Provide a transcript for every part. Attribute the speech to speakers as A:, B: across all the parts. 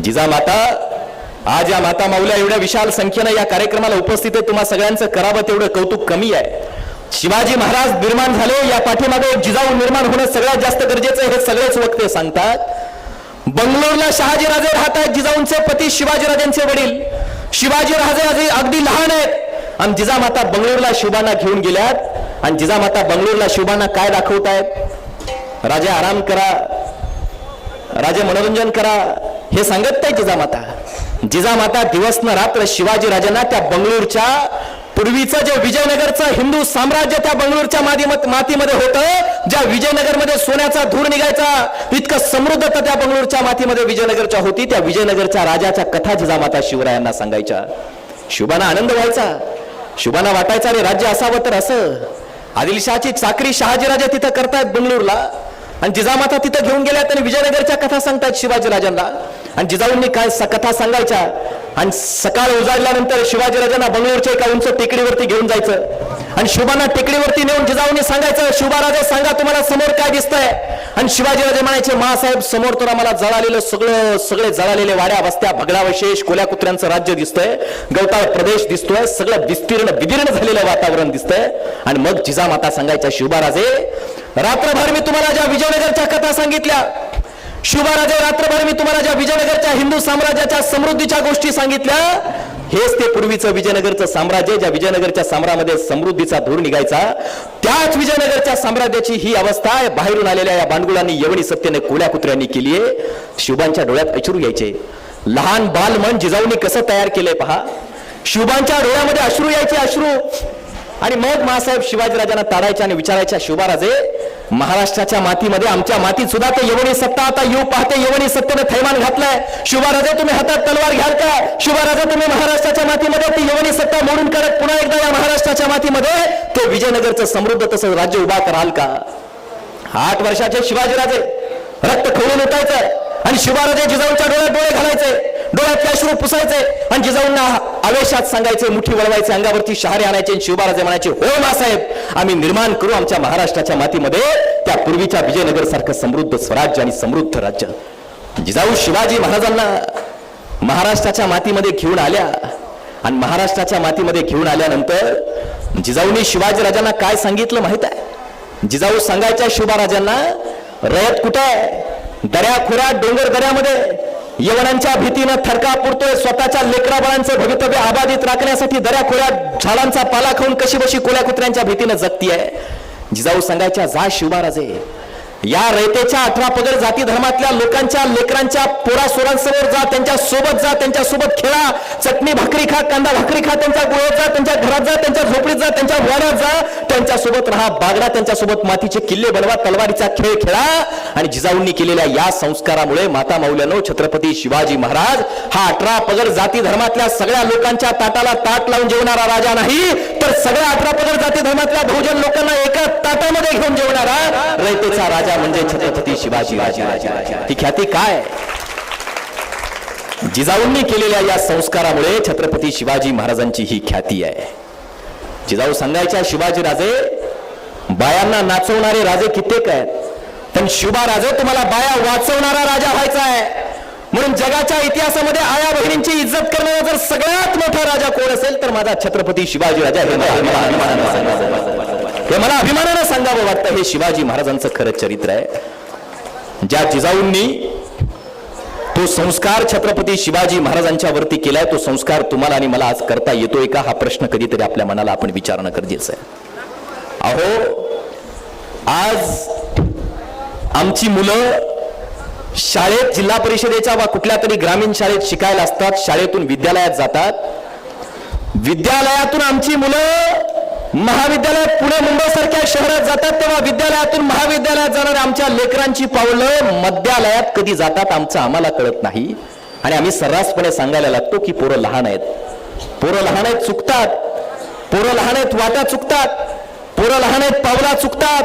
A: जिजामाता आज या माता माऊल्या एवढ्या विशाल संख्येनं या कार्यक्रमाला उपस्थित आहे तुम्हा सगळ्यांचं करावं तेवढं कौतुक कमी आहे. शिवाजी महाराज निर्माण झाले या पाठीमागे एक जिजाऊ निर्माण होणं सगळ्यात जास्त गरजेचं आहे हे सगळेच वक्ते सांगतात. बंगलोरला शहाजीराजे राहत आहेत जिजाऊंचे पती शिवाजीराजांचे वडील. शिवाजीराजे आधी अगदी लहान आहेत. आणि जिजामाता बंगलोरला शिवबांना घेऊन गेल्यात. आणि जिजामाता बंगलोरला शिवबांना काय दाखवतायत? राजे आराम करा. राजे मनोरंजन करा. हे सांगत नाही जिजामाता. जिजामाता दिवस न रात्र शिवाजी राजांना त्या बंगळूरच्या पूर्वीचं जे विजयनगरचं हिंदू साम्राज्य त्या बंगळूरच्या मातीम- मातीमध्ये होतं ज्या विजयनगरमध्ये सोन्याचा धूर निघायचा इतकं समृद्धता त्या बंगळूरच्या मातीमध्ये विजयनगरच्या होती त्या विजयनगरच्या राजाच्या कथा जिजामाता शिवरायांना सांगायच्या. शुभाना आनंद व्हायचा. शुभाना वाटायचा आणि राज्य असावं तर असं. आदिलशहाची चाकरी शहाजीराजे तिथं करतायत बंगळूरला. आणि जिजामाता तिथं घेऊन गेल्यात आणि विजयनगरच्या कथा सांगतायत शिवाजीराजांना आणि जिजाऊंनी काय कथा सांगायच्या? आणि सकाळ उजाडल्यानंतर शिवाजीराजांना बंगळूरच्या एका उंच टेकडीवरती घेऊन जायचं. आणि शिवबांना टेकडीवरती नेऊन जिजाऊंनी सांगायचं शिवबाराजे सांगा तुम्हाला समोर काय दिसतंय? आणि शिवाजीराजे म्हणायचे मासाहेब समोर तर आम्हाला जळालेलं सगळं सगळे जळालेले वाड्या वस्त्या भगडावशेष कोल्या कुत्र्यांचं राज्य दिसतंय गवताळ प्रदेश दिसतोय सगळं विस्तीर्ण विदीर्ण झालेलं वातावरण दिसतंय. आणि मग जिजामाता सांगायच्या शिवबाराजे रात्रभर मी तुम्हाला ज्या विजयनगरच्या कथा सांगितल्या शिवबाराजे रात्रभर मी तुम्हाला ज्या विजयनगरच्या हिंदू साम्राज्याच्या समृद्धीच्या गोष्टी सांगितल्या हेच ते पूर्वीचं विजयनगरचं साम्राज्य ज्या विजयनगरच्या साम्रामध्ये समृद्धीचा धूर निघायचा त्याच विजयनगरच्या साम्राज्याची ही अवस्था आहे. बाहेरून आलेल्या या बांडगुळांनी यवणी सत्तेने कोल्या. कुत्र्यांनी केली आहे शिवबांच्या डोळ्यात अश्रू यायचे. लहान बाल मन जिजाऊनी कसं तयार केलंय पहा. शिवबांच्या डोळ्यामध्ये अश्रू यायचे अश्रू. आणि मग महासाहेब शिवाजीराजांना ताडायचे आणि विचारायच्या शिवबाराजे महाराष्ट्राच्या मातीमध्ये आमच्या मातीत सुद्धा ते यवणी सत्ता आता येऊ पाहते यवनी सत्तेने थैमान घातलाय. शिवबाराजे तुम्ही हातात तलवार घ्याल का शिवराजा तुम्ही महाराष्ट्राच्या मातीमध्ये ती यवनी सत्ता मोडून करत पुन्हा एकदा या महाराष्ट्राच्या मातीमध्ये. ते विजयनगरचं समृद्ध तसं राज्य उभा कराल का? आठ वर्षाचे शिवाजीराजे रक्त खवळून उठायचं आणि शिवाराजे जिजाऊच्या डोळ्यात डोळे घालायचे डोळ्यात अश्रू पुसायचे आणि जिजाऊंना आवेशात सांगायचे मुठी वळवायचे अंगावरती शहारे आणायचे शिवबाराजे म्हणायचे हो मासाहेब आम्ही निर्माण करू आमच्या महाराष्ट्राच्या मातीमध्ये त्या पूर्वीच्या विजयनगर सारखं समृद्ध स्वराज्य आणि समृद्ध राज्य. जिजाऊ शिवाजी महाराजांना महाराष्ट्राच्या मातीमध्ये घेऊन आल्या आणि महाराष्ट्राच्या मातीमध्ये घेऊन आल्यानंतर जिजाऊनी शिवाजीराजांना काय सांगितलं माहीत आहे? जिजाऊ सांगायच्या शिवबाराजांना रयत कुठं आहे? दऱ्या खोऱ्यात डोंगर दऱ्यामध्ये यवनांच्या भीतीनं थरका पुरतोय स्वतःच्या लेकराबाळांचं भवितव्य आबाधित राखण्यासाठी दऱ्या खोऱ्यात झाडांचा पाला खाऊन कशी बशी कोल्या कुत्र्यांच्या भीतीनं जगती आहे जिजाऊ सांगायच्या जा शिवबाराजे या रयतेच्या अठरा पगड जाती धर्मातल्या लोकांच्या लेकरांच्या पोरासोरांसमोर जा त्यांच्यासोबत जा त्यांच्यासोबत खेळा. चटणी भाकरी खा कांदा भाकरी खा त्यांच्या गुळात जा त्यांच्या घरात जा त्यांच्या झोपडीत जा त्यांच्या वाड्यात जा. त्यांच्यासोबत राहा बागडा त्यांच्यासोबत मातीचे किल्ले बनवा तलवारीचा खेळ खेळा. आणि जिजाऊंनी केलेल्या या संस्कारामुळे माता माऊल्यानो छत्रपती शिवाजी महाराज हा अठरा पगड जाती धर्मातल्या सगळ्या लोकांच्या ताटाला ताट लावून जेवणारा राजा नाही तर सगळ्या अठरा पगड जाती धर्मातल्या बहुजन लोकांना एका ताटामध्ये घेऊन जेवणारा रयतेचा राजा राजा म्हणजे छत्रपती शिवाजी ती ख्याती काय जिजाऊंनी केलेल्या या संस्कारामुळे छत्रपती शिवाजी महाराजांची ही ख्याती आहे जिजाऊ सांगायच्या शिवाजी राजे बायांना नाचवणारे राजे कित्येक आहेत पण शिवा राजे तुम्हाला बाया वाचवणारा राजा व्हायचा आहे म्हणून जगाच्या इतिहासामध्ये आया बहिणींची इज्जत करणारा जर सगळ्यात मोठा राजा कोण असेल तर माझा छत्रपती शिवाजी राजा हे मला हे मला अभिमानानं सांगावं वाटतं. हे शिवाजी महाराजांचं खरं चरित्र आहे. ज्या जिजाऊंनी तो संस्कार छत्रपती शिवाजी महाराजांच्या वरती केलाय तो संस्कार तुम्हाला आणि मला आज करता येतोय का? हा प्रश्न कधीतरी आपल्या मनाला आपण विचारणं गरजेचं आहे. अहो आज आमची मुलं शाळेत जिल्हा परिषदेच्या वा कुठल्या तरी ग्रामीण शाळेत शिकायला असतात शाळेतून विद्यालयात जातात. विद्यालयातून आमची मुलं महाविद्यालयात पुणे मुंबई सारख्या शहरात जातात तेव्हा विद्यालयातून महाविद्यालयात जाणाऱ्या आमच्या लेकरांची पावलं मध्यालयात कधी जातात आमचं आम्हाला कळत नाही. आणि आम्ही सर्रासपणे सांगायला लागतो की पोरं लहान आहेत. पोरं लहान आहेत चुकतात. पोरं लहान आहेत वाटा चुकतात. पोरं लहान आहेत पावला चुकतात.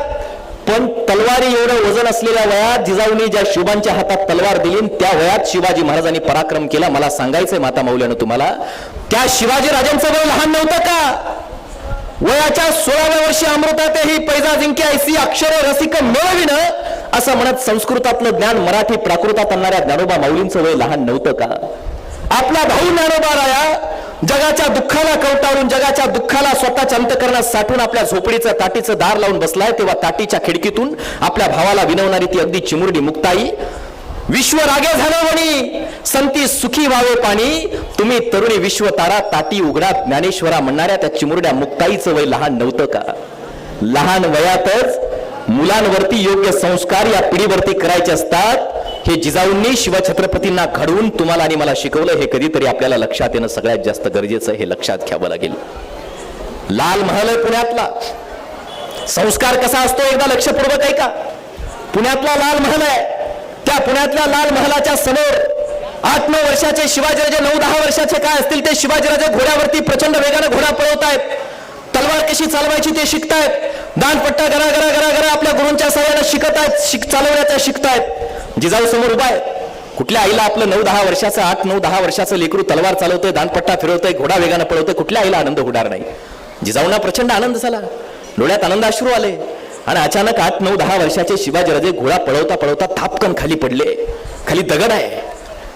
A: पण तलवारी एवढं वजन असलेल्या वयात जिजाऊनी ज्या शिवबांच्या हातात तलवार दिली त्या वयात शिवाजी महाराजांनी पराक्रम केला. मला सांगायचंय माता मौल्यानं तुम्हाला त्या शिवाजी राजांचं वय लहान नव्हतं का? वयाच्या सोळाव्या वर्षी अमृतातही पैजा जिंके ऐसी अक्षर रसिक मिळविन असं म्हणत संस्कृतातलं ज्ञान मराठी प्राकृतात आणणाऱ्या ज्ञानोबा माऊलींचं वय लहान नव्हतं का? आपला भाऊ ज्ञानोबा राया जगाच्या दुःखाला कवटाळून जगाच्या दुःखाला स्वतःच्या अंतकरणात साठून आपल्या झोपडीचं ताटीचं दार लावून बसलाय तेव्हा ताटीच्या खिडकीतून आपल्या भावाला विनवणारी ती अगदी चिमुरडी मुक्ताई. विश्व रागे झालं म्हणी. संती सुखी व्हावे पाणी. तुम्ही तरुणी विश्व तारा ताटी उघडा ज्ञानेश्वरा म्हणणाऱ्या त्या चिमुरड्या मुक्ताईचं वय लहान नव्हतं का? लहान वयातच मुलांवरती योग्य संस्कार या पिढीवरती करायचे असतात. हे जिजाऊंनी शिवछत्रपतींना घडवून तुम्हाला आणि मला शिकवलं हे कधीतरी आपल्याला लक्षात येणं सगळ्यात जास्त गरजेचं हे लक्षात घ्यावं लागेल. लाल महल आहे पुण्यातला. संस्कार कसा असतो एकदा लक्षपूर्वक आहे का पुण्यातला लाल महल आहे. त्या पुण्यातल्या लाल महालाच्या समोर आठ नऊ वर्षाचे शिवाजीराजे नऊ दहा वर्षाचे काय असतील ते शिवाजीराजे घोड्यावरती प्रचंड वेगाने घोडा पळवतायत. तलवार कशी चालवायची ते शिकतायत. दानपट्टा घरा घरा घरा घरा आपल्या गुरूंच्या सहाय्याने शिकत आहेत शिक चालवण्याचा शिकतायत. जिजाऊ समोर उभा आहे. कुठल्या आईला आपलं नऊ दहा वर्षाचं आठ नऊ दहा वर्षाचं लेकरू तलवार चालवतोय दानपट्टा फिरवतोय घोडा वेगानं पळवतोय कुठल्या आईला आनंद होणार नाही? जिजाऊंना प्रचंड आनंद झाला. डोळ्यात आनंद अश्रू आले. आणि अचानक आठ नऊ दहा वर्षाचे शिवाजीराजे घोडा पळवता पळवता थापकन खाली पडले. खाली दगड आहे.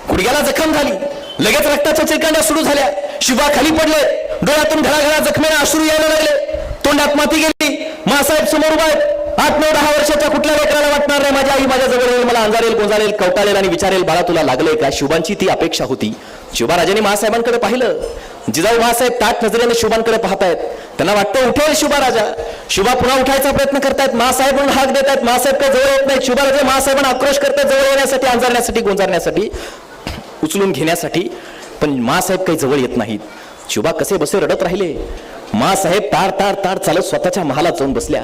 A: गुडघ्याला जखम झाली. लगेच रक्ताच्या चिरकांड्या सुरू झाल्या. शिवा खाली पडले. डोळ्यातून घराघरा जखमेला अश्रू यायला लागले. तोंडात माती गेली. मासाहेब समोर उभा आठ नऊ दहा वर्षाच्या कुठल्या लेकराला वाटणार नाही? माझी आई माझ्या जवळ येईल मला अंजारेल गोंजारेल कवटाळेल आणि विचारेल बाळा तुला लागलंय का? शिवांची ती अपेक्षा होती. शिवराजांनी महासाहेबांकडे पाहिलं. जिजाऊ महासाहेब ताट नजरेने शुभांकडे पाहतायत. त्यांना वाटतं उठेल शुभाराजा शुभा पुन्हा उठायचा प्रयत्न करतायत. महासाहेब म्हणून हाक देत आहेत महासाहेब काय जवळ येत नाहीत. राजा महासाहेबांना आक्रोश करतात जवळ येण्यासाठी अंजारण्यासाठी गोंजारण्यासाठी उचलून घेण्यासाठी. पण मासाहेब काही जवळ येत नाहीत. शुभा कसे बसे रडत राहिले? मासाहेब तार तार तार चालत स्वतःच्या महालात जाऊन बसल्या.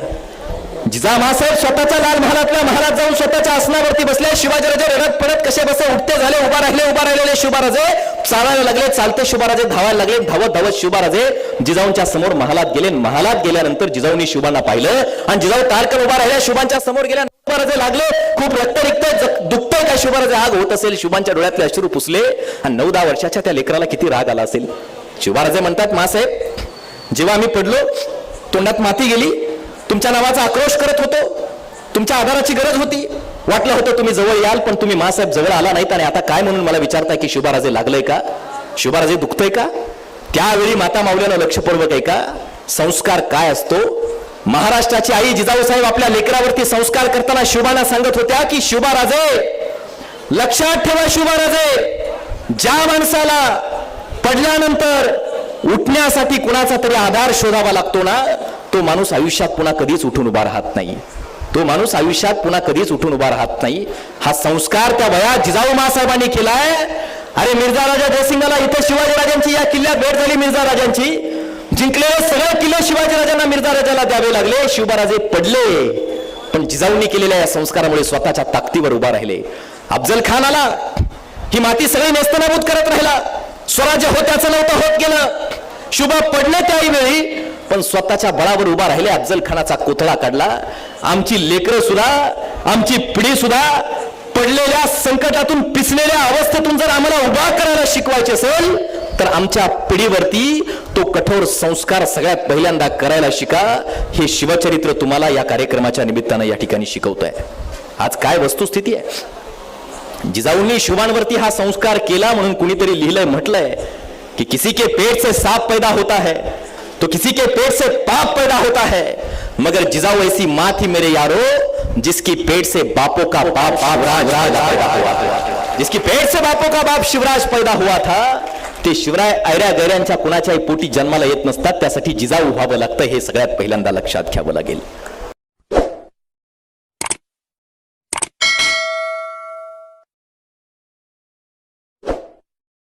A: जिजामासाहेब स्वतःच्या लाल महालातल्या महालात जाऊन स्वतःच्या आसनावरती बसले. शिवाजीराजे रडत पडत कसे बसे? उठते झाले उभा राहिले उभा राहिलेले शिवबाराजे चालायला लागले चालते शिवबाराजे धावायला लागले धावत धावत शिवबाराजे जिजाऊंच्या समोर महालात गेले. महालात गेल्यानंतर जिजाऊंनी शिवबांना पाहिलं आणि जिजाऊ तारकर उभा राहिल्या शिवबांच्या समोर गेल्या शिवबाराजे लागले. खूप रक्त निघतंय दुखतंय काय शिवबाराजे आग होत असेल. शिवबांच्या डोळ्यातले अश्रू पुसले. आणि नऊ दहा वर्षाच्या त्या लेकराला किती राग आला असेल? शिवबाराजे म्हणतात मासाहेब जेव्हा आम्ही पडलो तोंडात माती गेली तुमच्या नावाचा आक्रोश करत होतो. तुमच्या आधाराची गरज होती. वाटलं होतं तुम्ही जवळ याल पण तुम्ही मासाहेब जवळ आला नाहीत आणि आता काय म्हणून मला विचारताय की शुभाराजे लागलंय का? शुभाराजे दुखतंय का? त्यावेळी माता माऊल्यानं लक्षपूर्वक आहे का संस्कार काय असतो? महाराष्ट्राची आई जिजाऊ साहेब आपल्या लेकरावरती संस्कार करताना शुभाना सांगत होत्या की शुभाराजे लक्षात ठेवा शुभाराजे ज्या माणसाला पडल्यानंतर उठण्यासाठी कुणाचा तरी आधार शोधावा लागतो ना तो माणूस आयुष्यात पुन्हा कधीच उठून उभा राहत नाही. तो माणूस आयुष्यात पुन्हा कधीच उठून उभा राहत नाही. हा संस्कार त्या वयात जिजाऊ महासाहेबांनी केलाय. अरे मिर्झा राजा जयसिंगाला इथे शिवाजीराजांची या किल्ल्यात भेट झाली मिर्झा राजांची. जिंकलेले सगळे किल्ले शिवाजीराजांना मिर्झा राजाला द्यावे लागले. शिवबाराजे पडले. पण जिजाऊंनी केलेल्या या संस्कारामुळे स्वतःच्या ताकदीवर उभा राहिले. अफजल खान आला. ही माती सगळी नेस्तनाबूत करत राहिला. स्वराज्य होत्याचं नव्हतं होत गेलं. शुभा पडलं त्याही वेळी पण स्वतःच्या बळावर उभा राहिले अफजल खानाचा कोथळा काढला. आमची लेकरं सुद्धा आमची पिढी सुद्धा पडलेल्या संकटातून पिसलेल्या अवस्थेतून जर आम्हाला उभा करायला शिकवायचे असेल तर आमच्या पिढीवरती तो कठोर संस्कार सगळ्यात पहिल्यांदा करायला शिका. हे शिवचरित्र तुम्हाला या कार्यक्रमाच्या निमित्तानं या ठिकाणी शिकवत आहे आज काय वस्तुस्थिती आहे? जिजाऊंनी शिवांवरती हा संस्कार केला म्हणून कुणीतरी लिहिलंय म्हटलंय की किसी के पेट से साप पैदा होता है. तो किसी के पेट से पाप पैदा होता है। मगर जिजाऊ ऐसी माँ थी मेरे यारो जिसकी पेट से बापों का बाप बाप राज राज पैदा हुआ जिसकी पेट से बापों का बाप शिवराज पैदा हुआ था। ते शिवराय ऐऱ्या गैऱ्यांच्या कुणाच्याही पोटी जन्माला येत नसतात त्यासाठी जिजाऊ व्हावं लागतं हे सगळ्यात पहिल्यांदा लक्षात घ्यावं लागेल.